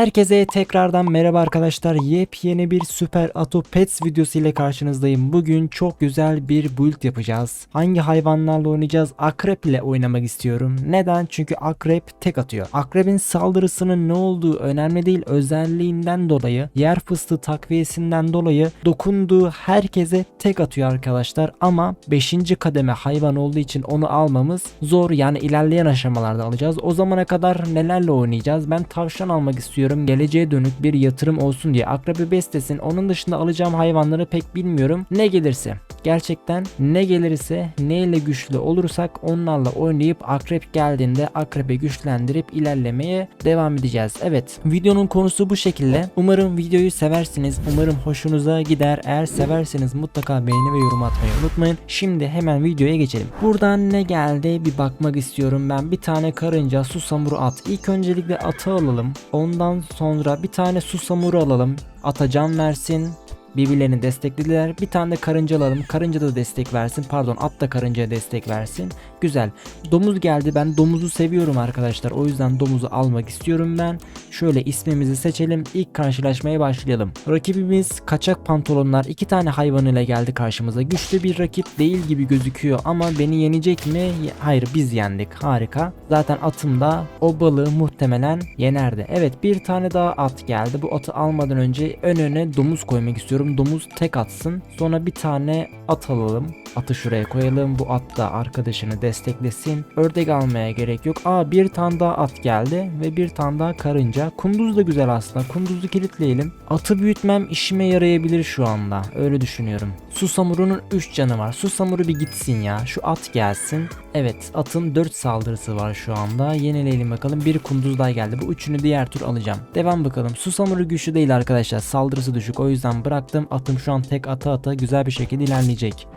Herkese tekrardan merhaba arkadaşlar. Yepyeni bir Super Ato Pets videosu ile karşınızdayım. Bugün çok güzel bir build yapacağız. Hangi hayvanlarla oynayacağız? Akrep ile oynamak istiyorum. Neden? Çünkü akrep tek atıyor. Akrebin saldırısının ne olduğu önemli değil. Özelliğinden dolayı, yer fıstığı takviyesinden dolayı dokunduğu herkese tek atıyor arkadaşlar. Ama 5. kademe hayvan olduğu için onu almamız zor. Yani ilerleyen aşamalarda alacağız. O zamana kadar nelerle oynayacağız? Ben tavşan almak istiyorum. Geleceğe dönük bir yatırım olsun diye. Akrebi beslesin. Onun dışında alacağım hayvanları pek bilmiyorum. Ne gelirse. Gerçekten ne gelirse neyle güçlü olursak onlarla oynayıp akrep geldiğinde akrebi güçlendirip ilerlemeye devam edeceğiz. Evet videonun konusu bu şekilde. Umarım videoyu seversiniz. Umarım hoşunuza gider. Eğer severseniz mutlaka beğeni ve yorum atmayı unutmayın. Şimdi hemen videoya geçelim. Buradan ne geldi bir bakmak istiyorum ben. Bir tane karınca susamuru at. İlk öncelikle atı alalım. Ondan sonra bir tane susamuru alalım. Ata can versin. Birbirlerini desteklediler. Bir tane de karınca alalım. Karınca da destek versin. Pardon at da karıncaya destek versin. Güzel. Domuz geldi. Ben domuzu seviyorum arkadaşlar. O yüzden domuzu almak istiyorum ben. Şöyle ismimizi seçelim. İlk karşılaşmaya başlayalım. Rakibimiz kaçak pantolonlar. iki tane hayvanıyla geldi karşımıza. Güçlü bir rakip değil gibi gözüküyor ama beni yenecek mi? Hayır biz yendik. Harika. Zaten atım da o balığı muhtemelen yenerdi. Evet bir tane daha at geldi. Bu atı almadan önce ön öne domuz koymak istiyorum. Domuz tek atsın. Sonra bir tane at alalım. Atı şuraya koyalım. Bu at da arkadaşını desteklesin. Ördek almaya gerek yok. Aa bir tane daha at geldi ve bir tane daha karınca. Kunduz da güzel aslında. Kunduzu kilitleyelim. Atı büyütmem işime yarayabilir şu anda. Öyle düşünüyorum. Susamuru'nun 3 canı var. Susamuru bir gitsin ya. Şu at gelsin. Evet atın 4 saldırısı var şu anda. Yenileyelim bakalım. Bir kunduz daha geldi. Bu üçünü diğer tur alacağım. Devam bakalım. Susamuru güçlü değil arkadaşlar. Saldırısı düşük. O yüzden bıraktım. Atım şu an tek ata ata güzel bir şekilde ilerleyecek.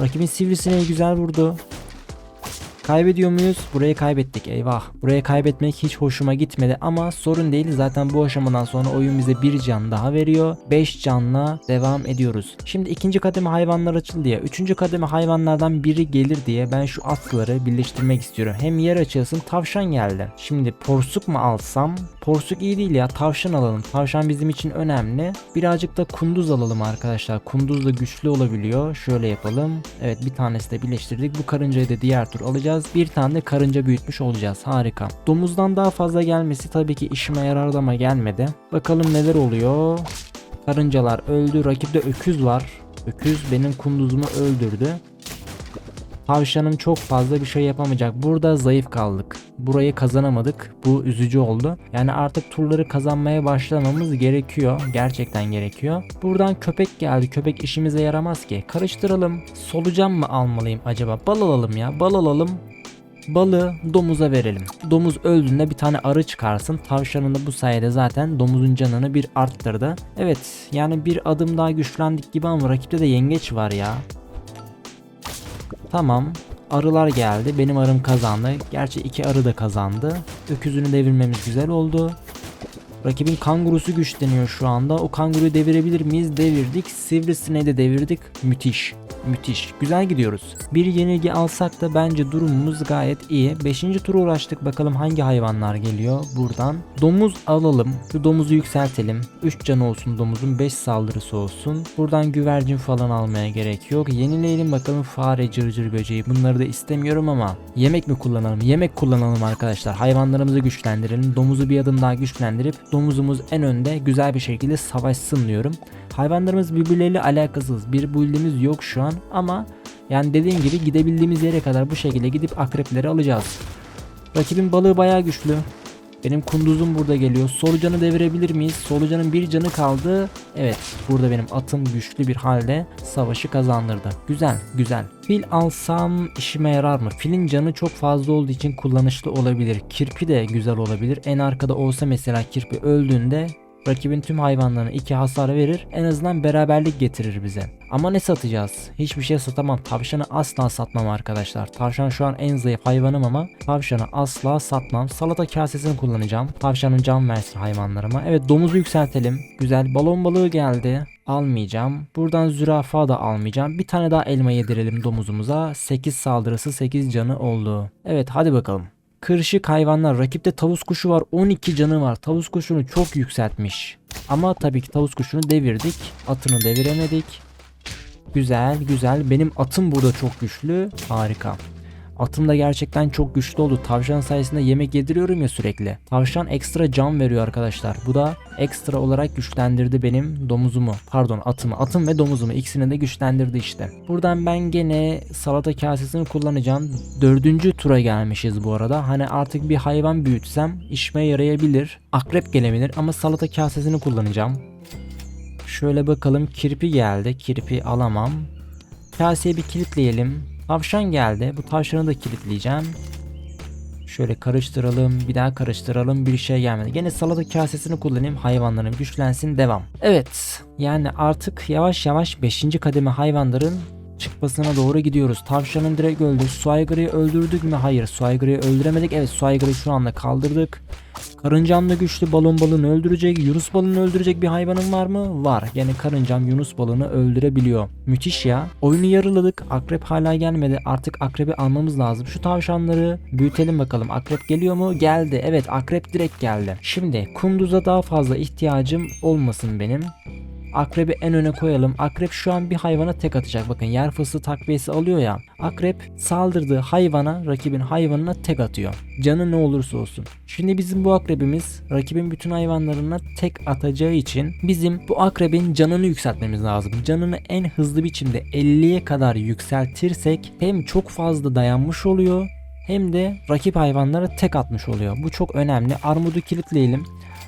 Rakibin sivrisineği güzel vurdu. Kaybediyor muyuz? Burayı kaybettik eyvah. Buraya kaybetmek hiç hoşuma gitmedi ama sorun değil. Zaten bu aşamadan sonra oyun bize bir can daha veriyor. 5 canla devam ediyoruz. Şimdi ikinci kademe hayvanlar açıldı ya. Üçüncü kademe hayvanlardan biri gelir diye ben şu atları birleştirmek istiyorum. Hem yer açılsın tavşan geldi. Şimdi porsuk mu alsam? Porsuk iyi değil ya tavşan alalım. Tavşan bizim için önemli. Birazcık da kunduz alalım arkadaşlar. Kunduz da güçlü olabiliyor. Şöyle yapalım. Evet bir tanesi de birleştirdik. Bu karıncayı da diğer tur alacağız. Bir tane de karınca büyütmüş olacağız. Harika. Domuzdan daha fazla gelmesi tabii ki işime yarardı ama gelmedi. Bakalım neler oluyor. Karıncalar öldü. Rakipte öküz var. Öküz benim kunduzumu öldürdü. Tavşanım çok fazla bir şey yapamayacak. Burada zayıf kaldık. Burayı kazanamadık. Bu üzücü oldu. Yani artık turları kazanmaya başlamamız gerekiyor. Gerçekten gerekiyor. Buradan köpek geldi. Köpek işimize yaramaz ki. Karıştıralım. Solucan mı almalıyım acaba? Bal alalım ya. Bal alalım. Balığı domuza verelim. Domuz öldüğünde bir tane arı çıkarsın. Tavşanın da bu sayede zaten domuzun canını bir arttırdı. Evet yani bir adım daha güçlendik gibi ama rakipte de yengeç var ya. Tamam. Arılar geldi. Benim arım kazandı. Gerçi iki arı da kazandı. Öküzünü devirmemiz güzel oldu. Rakibin kangurusu güçleniyor şu anda. O kanguruyu devirebilir miyiz? Devirdik. Sivrisineği de devirdik. Müthiş. Müthiş. Güzel gidiyoruz. Bir yenilgi alsak da bence durumumuz gayet iyi. 5. tura uğraştık. Bakalım hangi hayvanlar geliyor buradan. Domuz alalım. Şu domuzu yükseltelim. 3 canı olsun domuzun. 5 saldırısı olsun. Buradan güvercin falan almaya gerek yok. Yenileyelim bakalım fare, cırcır böceği. Bunları da istemiyorum ama yemek mi kullanalım? Yemek kullanalım arkadaşlar. Hayvanlarımızı güçlendirelim. Domuzu bir adım daha güçlendirip domuzumuz en önde güzel bir şekilde savaşsın diyorum. Hayvanlarımız birbirleriyle alakasız. Bir build'imiz yok şu an ama yani dediğim gibi gidebildiğimiz yere kadar bu şekilde gidip akrepleri alacağız. Rakibin balığı bayağı güçlü. Benim kunduzum burada geliyor. Solucanı devirebilir miyiz? Solucanın bir canı kaldı. Evet burada benim atım güçlü bir halde savaşı kazandırdı. Güzel güzel. Fil alsam işime yarar mı? Filin canı çok fazla olduğu için kullanışlı olabilir. Kirpi de güzel olabilir. En arkada olsa mesela kirpi öldüğünde Rakibin tüm hayvanlarına iki hasar verir. En azından beraberlik getirir bize. Ama ne satacağız? Hiçbir şey satamam. Tavşanı asla satmam arkadaşlar. Tavşan şu an en zayıf hayvanım ama tavşanı asla satmam. Salata kasesini kullanacağım. Tavşanın can versin hayvanlarıma. Evet domuzu yükseltelim. Güzel balon balığı geldi. Almayacağım. Buradan zürafa da almayacağım. Bir tane daha elma yedirelim domuzumuza. 8 saldırısı 8 canı oldu. Evet hadi bakalım. Kırışık hayvanlar. Rakipte tavus kuşu var. 12 canı var. Tavus kuşunu çok yükseltmiş. Ama tabii ki tavus kuşunu devirdik. Atını deviremedik. Güzel güzel. Benim atım burada çok güçlü. Harika. Atım da gerçekten çok güçlü oldu. Tavşan sayesinde yemek yediriyorum ya sürekli. Tavşan ekstra can veriyor arkadaşlar. Bu da ekstra olarak güçlendirdi benim domuzumu. Pardon atımı. Atım ve domuzumu ikisini de güçlendirdi işte. Buradan ben gene salata kasesini kullanacağım. Dördüncü tura gelmişiz bu arada. Hani artık bir hayvan büyütsem işime yarayabilir. Akrep gelebilir ama salata kasesini kullanacağım. Şöyle bakalım kirpi geldi. Kirpi alamam. Kaseyi bir kilitleyelim. Tavşan geldi. Bu tavşanı da kilitleyeceğim. Şöyle karıştıralım. Bir daha karıştıralım. Bir şey gelmedi. Gene salata kasesini kullanayım. Hayvanlarım güçlensin. Devam. Evet. Yani artık yavaş yavaş 5. kademe hayvanların çıkmasına doğru gidiyoruz. Tavşanın direkt öldü. Su öldürdük mü? Hayır. Su öldüremedik. Evet su şu anda kaldırdık. Karıncam da güçlü balon balığını öldürecek. Yunus balığını öldürecek bir hayvanın var mı? Var. Yani karıncam Yunus balığını öldürebiliyor. Müthiş ya. Oyunu yarıladık. Akrep hala gelmedi. Artık akrebi almamız lazım. Şu tavşanları büyütelim bakalım. Akrep geliyor mu? Geldi. Evet akrep direkt geldi. Şimdi kunduza daha fazla ihtiyacım olmasın benim. Akrebi en öne koyalım. Akrep şu an bir hayvana tek atacak. Bakın yer fıstığı takviyesi alıyor ya. Akrep saldırdığı hayvana, rakibin hayvanına tek atıyor. Canı ne olursa olsun. Şimdi bizim bu akrebimiz rakibin bütün hayvanlarına tek atacağı için bizim bu akrebin canını yükseltmemiz lazım. Canını en hızlı biçimde 50'ye kadar yükseltirsek hem çok fazla dayanmış oluyor hem de rakip hayvanlara tek atmış oluyor. Bu çok önemli. Armudu kilitleyelim.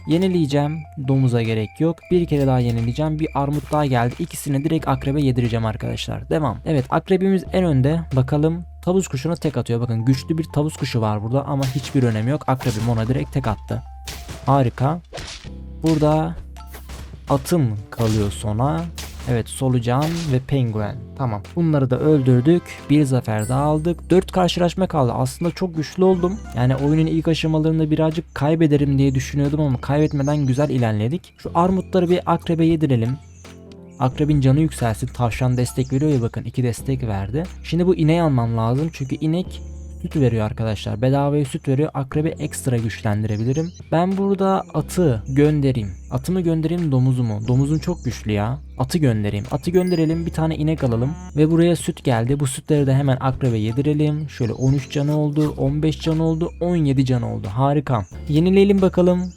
Yenileyeceğim. Domuza gerek yok. Bir kere daha yenileyeceğim. Bir armut daha geldi. İkisini direkt akrebe yedireceğim arkadaşlar. Devam. Evet akrebimiz en önde. Bakalım tavus kuşuna tek atıyor. Bakın güçlü bir tavus kuşu var burada ama hiçbir önemi yok. Akrebim ona direkt tek attı. Harika. Burada atım kalıyor sona. Evet solucan ve penguen. Tamam. Bunları da öldürdük. Bir zafer daha aldık. 4 karşılaşma kaldı. Aslında çok güçlü oldum. Yani oyunun ilk aşamalarında birazcık kaybederim diye düşünüyordum ama kaybetmeden güzel ilerledik. Şu armutları bir akrebe yedirelim. Akrebin canı yükselsin. Tavşan destek veriyor ya bakın. iki destek verdi. Şimdi bu ineği almam lazım. Çünkü inek süt veriyor arkadaşlar. Bedavaya süt veriyor. Akrebi ekstra güçlendirebilirim. Ben burada atı göndereyim. Atımı göndereyim domuzumu. Domuzum çok güçlü ya. Atı göndereyim. Atı gönderelim. Bir tane inek alalım. Ve buraya süt geldi. Bu sütleri de hemen akrebe yedirelim. Şöyle 13 canı oldu. 15 canı oldu. 17 canı oldu. Harika. Yenileyelim bakalım.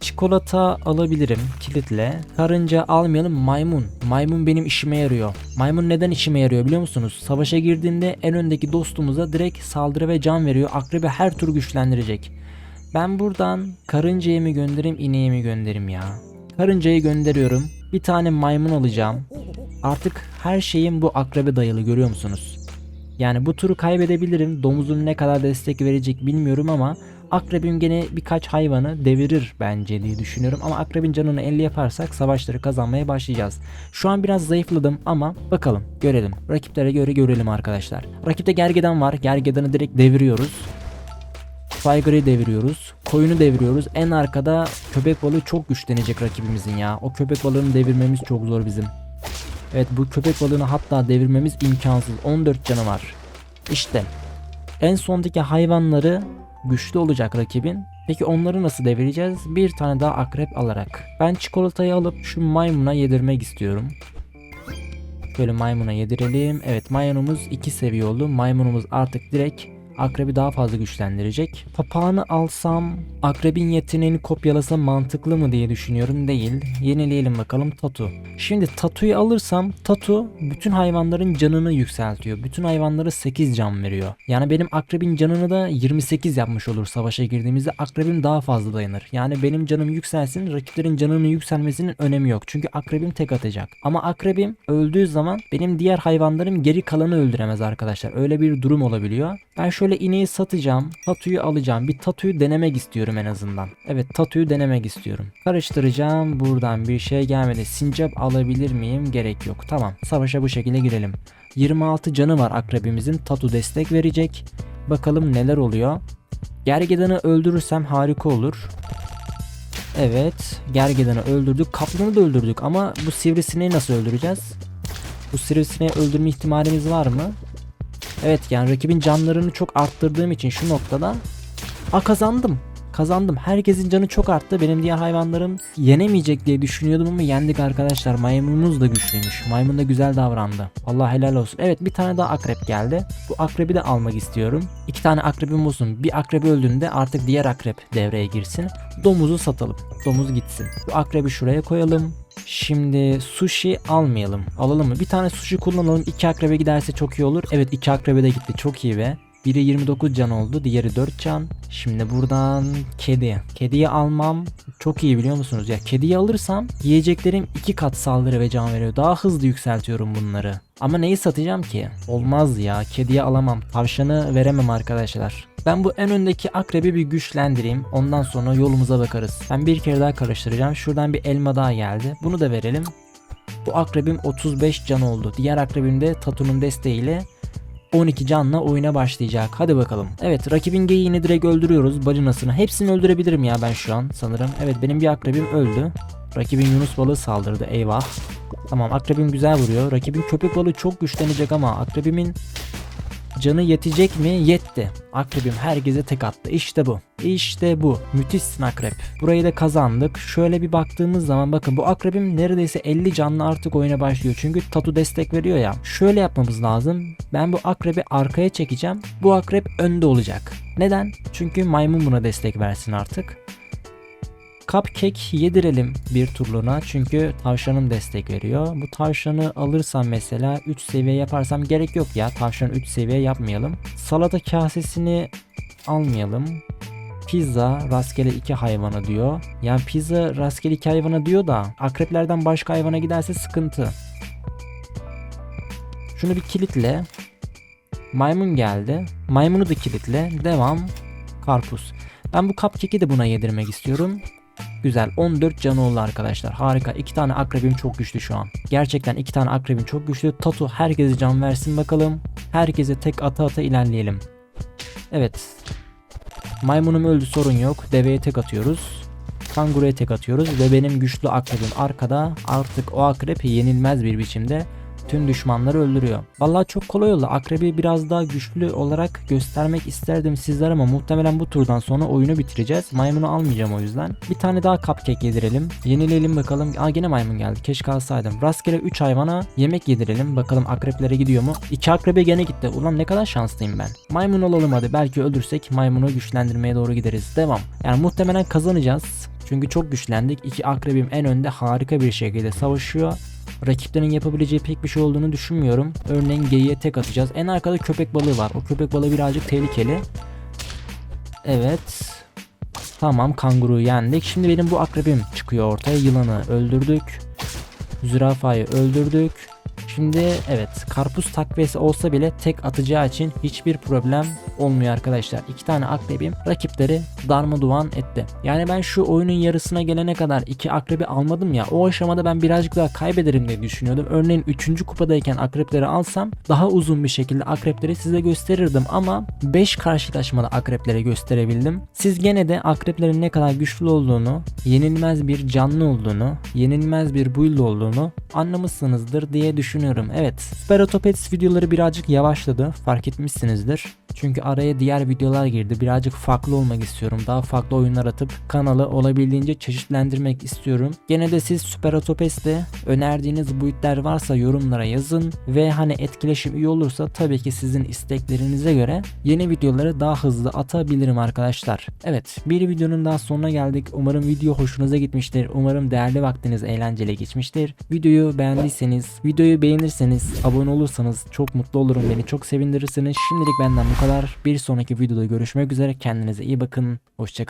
Çikolata alabilirim kilitle. Karınca almayalım maymun. Maymun benim işime yarıyor. Maymun neden işime yarıyor biliyor musunuz? Savaşa girdiğinde en öndeki dostumuza direkt saldırı ve can veriyor. Akrebi her tur güçlendirecek. Ben buradan karıncayı mı göndereyim ineği mi göndereyim ya? Karıncayı gönderiyorum. Bir tane maymun alacağım. Artık her şeyim bu akrebe dayalı görüyor musunuz? Yani bu turu kaybedebilirim. Domuzun ne kadar destek verecek bilmiyorum ama akrebim gene birkaç hayvanı devirir bence diye düşünüyorum. Ama akrebin canını 50 yaparsak savaşları kazanmaya başlayacağız. Şu an biraz zayıfladım ama bakalım görelim. Rakiplere göre görelim arkadaşlar. Rakipte gergedan var. Gergedanı direkt deviriyoruz. Tiger'ı deviriyoruz. Koyunu deviriyoruz. En arkada köpek balığı çok güçlenecek rakibimizin ya. O köpek balığını devirmemiz çok zor bizim. Evet bu köpek balığını hatta devirmemiz imkansız. 14 canı var. İşte en sondaki hayvanları güçlü olacak rakibin. Peki onları nasıl devireceğiz? Bir tane daha akrep alarak. Ben çikolatayı alıp şu maymuna yedirmek istiyorum. Şöyle maymuna yedirelim. Evet maymunumuz 2 seviye oldu. Maymunumuz artık direkt akrebi daha fazla güçlendirecek. Papağanı alsam akrebin yeteneğini kopyalasam mantıklı mı diye düşünüyorum. Değil. Yenileyelim bakalım Tatu. Şimdi Tatu'yu alırsam Tatu bütün hayvanların canını yükseltiyor. Bütün hayvanlara 8 can veriyor. Yani benim akrebin canını da 28 yapmış olur savaşa girdiğimizde. Akrebim daha fazla dayanır. Yani benim canım yükselsin rakiplerin canının yükselmesinin önemi yok. Çünkü akrebim tek atacak. Ama akrebim öldüğü zaman benim diğer hayvanlarım geri kalanı öldüremez arkadaşlar. Öyle bir durum olabiliyor. Ben şöyle ineği satacağım. Tatuyu alacağım. Bir tatuyu denemek istiyorum en azından. Evet tatuyu denemek istiyorum. Karıştıracağım. Buradan bir şey gelmedi. Sincap alabilir miyim? Gerek yok. Tamam. Savaşa bu şekilde girelim. 26 canı var akrebimizin. Tatu destek verecek. Bakalım neler oluyor. Gergedanı öldürürsem harika olur. Evet. Gergedanı öldürdük. Kaplanı da öldürdük ama bu sivrisineği nasıl öldüreceğiz? Bu sivrisineği öldürme ihtimalimiz var mı? Evet yani rakibin canlarını çok arttırdığım için şu noktada A kazandım. Kazandım. Herkesin canı çok arttı. Benim diğer hayvanlarım yenemeyecek diye düşünüyordum ama yendik arkadaşlar. Maymunumuz da güçlüymüş. Maymun da güzel davrandı. Allah helal olsun. Evet bir tane daha akrep geldi. Bu akrebi de almak istiyorum. İki tane akrebim olsun. Bir akrep öldüğünde artık diğer akrep devreye girsin. Domuzu satalım. Domuz gitsin. Bu akrebi şuraya koyalım. Şimdi sushi almayalım. Alalım mı? Bir tane sushi kullanalım. İki akrebe giderse çok iyi olur. Evet iki akrebe de gitti. Çok iyi be. Biri 29 can oldu. Diğeri 4 can. Şimdi buradan kedi. Kediyi almam çok iyi biliyor musunuz? Ya kediyi alırsam yiyeceklerim iki kat saldırı ve can veriyor. Daha hızlı yükseltiyorum bunları. Ama neyi satacağım ki? Olmaz ya. Kediye alamam. Tavşanı veremem arkadaşlar. Ben bu en öndeki akrebi bir güçlendireyim. Ondan sonra yolumuza bakarız. Ben bir kere daha karıştıracağım. Şuradan bir elma daha geldi. Bunu da verelim. Bu akrebim 35 can oldu. Diğer akrebim de Tatu'nun desteğiyle 12 canla oyuna başlayacak. Hadi bakalım. Evet rakibin geyiğini direkt öldürüyoruz. Balinasını. Hepsini öldürebilirim ya ben şu an sanırım. Evet benim bir akrebim öldü. Rakibin Yunus balığı saldırdı. Eyvah. Tamam akrebim güzel vuruyor. Rakibin köpek balığı çok güçlenecek ama akrebimin canı yetecek mi? Yetti. Akrebim herkese tek attı. İşte bu. İşte bu. Müthişsin akrep. Burayı da kazandık. Şöyle bir baktığımız zaman bakın bu akrebim neredeyse 50 canlı artık oyuna başlıyor. Çünkü Tatu destek veriyor ya. Şöyle yapmamız lazım. Ben bu akrebi arkaya çekeceğim. Bu akrep önde olacak. Neden? Çünkü maymun buna destek versin artık. Cupcake yedirelim bir turluğuna çünkü tavşanım destek veriyor. Bu tavşanı alırsam mesela 3 seviye yaparsam gerek yok ya. Tavşanı 3 seviye yapmayalım. Salata kasesini almayalım. Pizza rastgele iki hayvana diyor. Yani pizza rastgele iki hayvana diyor da akreplerden başka hayvana giderse sıkıntı. Şunu bir kilitle. Maymun geldi. Maymunu da kilitle. Devam. Karpuz. Ben bu cupcake'i de buna yedirmek istiyorum. Güzel 14 canı oldu arkadaşlar. Harika. İki tane akrebim çok güçlü şu an. Gerçekten iki tane akrebim çok güçlü. Tatu herkese can versin bakalım. Herkese tek ata ata ilerleyelim. Evet. Maymunum öldü sorun yok. Deveye tek atıyoruz. Kanguruya tek atıyoruz ve benim güçlü akrebim arkada. Artık o akrep yenilmez bir biçimde tüm düşmanları öldürüyor. Vallahi çok kolay oldu. Akrebi biraz daha güçlü olarak göstermek isterdim sizlere ama muhtemelen bu turdan sonra oyunu bitireceğiz. Maymunu almayacağım o yüzden. Bir tane daha cupcake yedirelim. Yenileyelim bakalım. Aa gene maymun geldi. Keşke alsaydım. Rastgele 3 hayvana yemek yedirelim. Bakalım akreplere gidiyor mu? 2 akrebe gene gitti. Ulan ne kadar şanslıyım ben. Maymun olalım hadi. Belki öldürsek maymunu güçlendirmeye doğru gideriz. Devam. Yani muhtemelen kazanacağız. Çünkü çok güçlendik. İki akrebim en önde harika bir şekilde savaşıyor. Rakiplerin yapabileceği pek bir şey olduğunu düşünmüyorum. Örneğin geyiğe tek atacağız. En arkada köpek balığı var. O köpek balığı birazcık tehlikeli. Evet. Tamam kanguruyu yendik. Şimdi benim bu akrebim çıkıyor ortaya. Yılanı öldürdük. Zürafayı öldürdük. Şimdi evet karpuz takviyesi olsa bile tek atacağı için hiçbir problem olmuyor arkadaşlar. İki tane akrebim rakipleri darmaduman etti. Yani ben şu oyunun yarısına gelene kadar iki akrebi almadım ya o aşamada ben birazcık daha kaybederim diye düşünüyordum. Örneğin 3. kupadayken akrepleri alsam daha uzun bir şekilde akrepleri size gösterirdim ama 5 karşılaşmada akreplere gösterebildim. Siz gene de akreplerin ne kadar güçlü olduğunu, yenilmez bir canlı olduğunu, yenilmez bir build olduğunu anlamışsınızdır diye düşünüyorum. Evet, Speratopets videoları birazcık yavaşladı. Fark etmişsinizdir. Çünkü araya diğer videolar girdi. Birazcık farklı olmak istiyorum. Daha farklı oyunlar atıp kanalı olabildiğince çeşitlendirmek istiyorum. Gene de siz Süper Otopes'te önerdiğiniz boyutlar varsa yorumlara yazın. Ve hani etkileşim iyi olursa tabii ki sizin isteklerinize göre yeni videoları daha hızlı atabilirim arkadaşlar. Evet bir videonun daha sonuna geldik. Umarım video hoşunuza gitmiştir. Umarım değerli vaktiniz eğlenceli geçmiştir. Videoyu beğendiyseniz, videoyu beğenirseniz, abone olursanız çok mutlu olurum. Beni çok sevindirirsiniz. Şimdilik benden bu kadar. Bir sonraki videoda görüşmek üzere. Kendinize iyi bakın. Hoşçakalın.